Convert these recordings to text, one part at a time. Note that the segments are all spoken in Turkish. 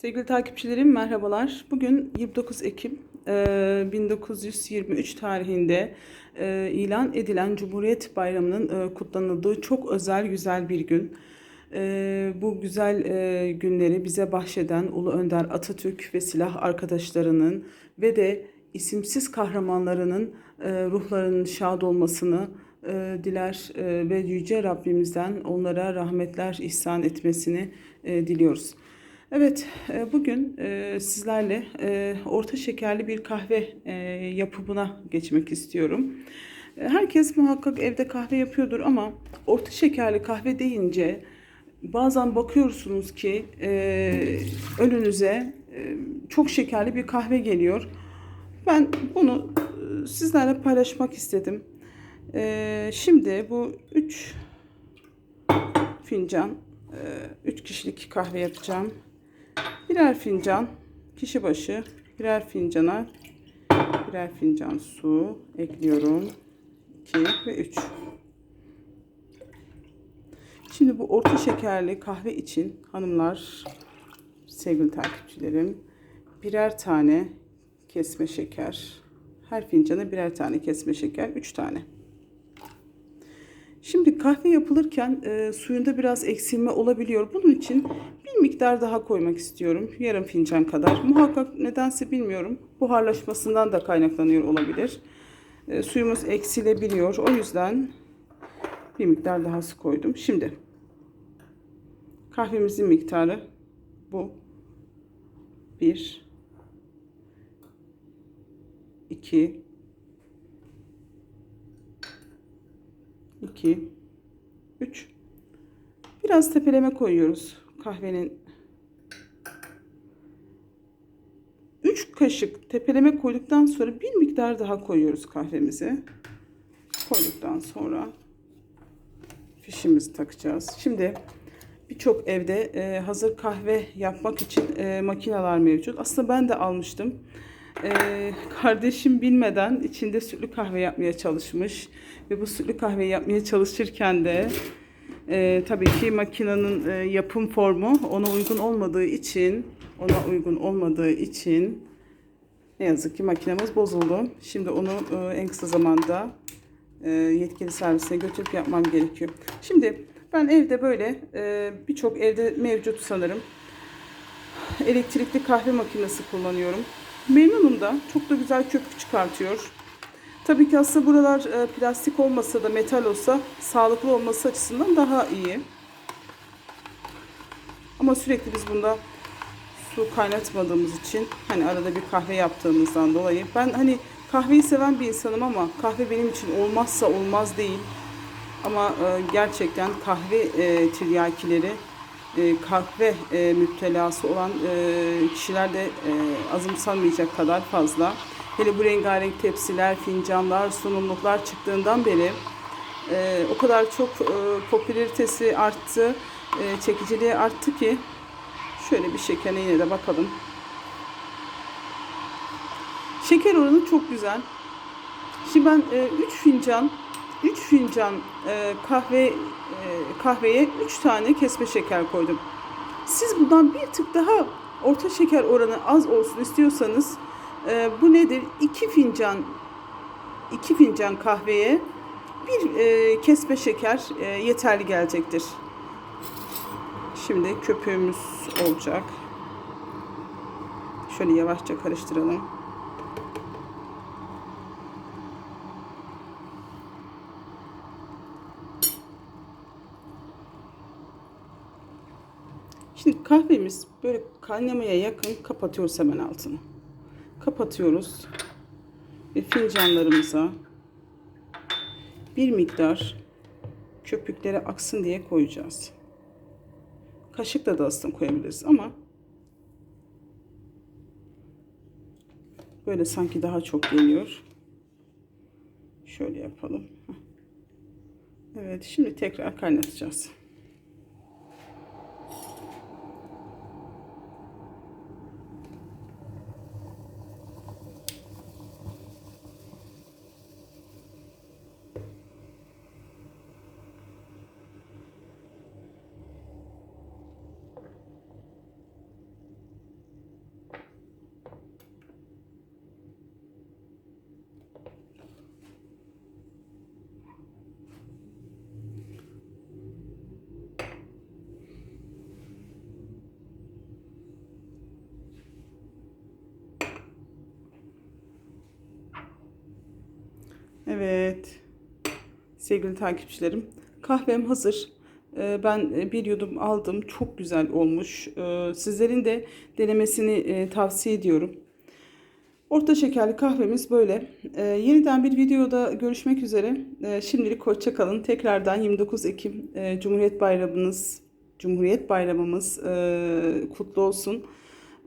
Sevgili takipçilerim merhabalar. Bugün 29 Ekim e, 1923 tarihinde e, ilan edilen Cumhuriyet Bayramı'nın e, kutlanıldığı çok özel güzel bir gün. E, bu güzel e, günleri bize bahşeden Ulu Önder Atatürk ve silah arkadaşlarının ve de isimsiz kahramanlarının e, ruhlarının şad olmasını e, diler e, ve Yüce Rabbimizden onlara rahmetler ihsan etmesini e, diliyoruz. Evet, e, bugün e, sizlerle e, orta şekerli bir kahve yapımına geçmek istiyorum. Herkes muhakkak evde kahve yapıyordur ama orta şekerli kahve deyince bazen bakıyorsunuz ki önünüze çok şekerli bir kahve geliyor. Ben bunu sizlerle paylaşmak istedim. Şimdi bu 3 fincan 3 kişilik kahve yapacağım. Birer fincan kişi başı birer fincana birer fincan su ekliyorum. 2 ve 3. Şimdi bu orta şekerli kahve için hanımlar, sevgili takipçilerim, birer tane kesme şeker. Her fincana birer tane kesme şeker, 3 tane. Şimdi kahve yapılırken e, suyunda biraz eksilme olabiliyor. Bunun için bir miktar daha koymak istiyorum. Yarım fincan kadar. Muhakkak nedense bilmiyorum. Buharlaşmasından da kaynaklanıyor olabilir. E, suyumuz eksilebiliyor. O yüzden bir miktar daha su koydum. Şimdi kahvemizin miktarı bu. 1 2 2 3 Biraz tepeleme koyuyoruz kahvenin 3 kaşık tepeleme koyduktan sonra bir miktar daha koyuyoruz kahvemizi. Koyduktan sonra fişimizi takacağız. Şimdi birçok evde e, hazır kahve yapmak için e, makineler mevcut. Aslında ben de almıştım. E, kardeşim bilmeden içinde sütlü kahve yapmaya çalışmış ve bu sütlü kahve yapmaya çalışırken de e, tabii ki makinenin e, yapım formu ona uygun olmadığı için ona uygun olmadığı için ne yazık ki makinemiz bozuldu. Şimdi onu e, en kısa zamanda e, yetkili servisine götürüp yapmam gerekiyor. Şimdi ben evde böyle e, birçok evde mevcut sanırım elektrikli kahve makinesi kullanıyorum. Memnunum da çok da güzel köpük çıkartıyor. Tabii ki aslında buralar e, plastik olmasa da metal olsa sağlıklı olması açısından daha iyi. Ama sürekli biz bunda su kaynatmadığımız için hani arada bir kahve yaptığımızdan dolayı ben hani kahveyi seven bir insanım ama kahve benim için olmazsa olmaz değil. Ama e, gerçekten kahve e, tiryakileri e, kahve e, müptelası olan e, kişiler de e, azımsanmayacak kadar fazla. Hele bu rengarenk tepsiler, fincanlar, sunumluklar çıktığından beri e, o kadar çok e, popülaritesi arttı, e, çekiciliği arttı ki şöyle bir şekerine yine de bakalım. Şeker oranı çok güzel. Şimdi ben 3 fincan 3 fincan e, kahve e, kahveye 3 tane kesme şeker koydum. Siz bundan bir tık daha orta şeker oranı az olsun istiyorsanız e, bu nedir? 2 fincan 2 fincan kahveye bir e, kesme şeker e, yeterli gelecektir. Şimdi köpüğümüz olacak. Şöyle yavaşça karıştıralım. Şimdi kahvemiz böyle kaynamaya yakın kapatıyoruz hemen altını. Kapatıyoruz. Ve fincanlarımıza bir miktar köpükleri aksın diye koyacağız. Kaşıkla da aslında koyabiliriz ama böyle sanki daha çok geliyor. Şöyle yapalım. Evet şimdi tekrar kaynatacağız. Evet. Sevgili takipçilerim. Kahvem hazır. Ee, Ben e, bir yudum aldım. Çok güzel olmuş. Ee, Sizlerin de denemesini e, tavsiye ediyorum. Orta şekerli kahvemiz böyle. Ee, yeniden bir videoda görüşmek üzere. Şimdilik hoşça kalın. Tekrardan 29 Ekim e, Cumhuriyet Bayramınız, Cumhuriyet Bayramımız e, kutlu olsun.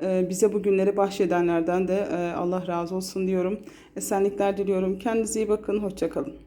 E, bize bu günleri bahşedenlerden de e, Allah razı olsun diyorum. Esenlikler diliyorum. Kendinize iyi bakın. Hoşça kalın.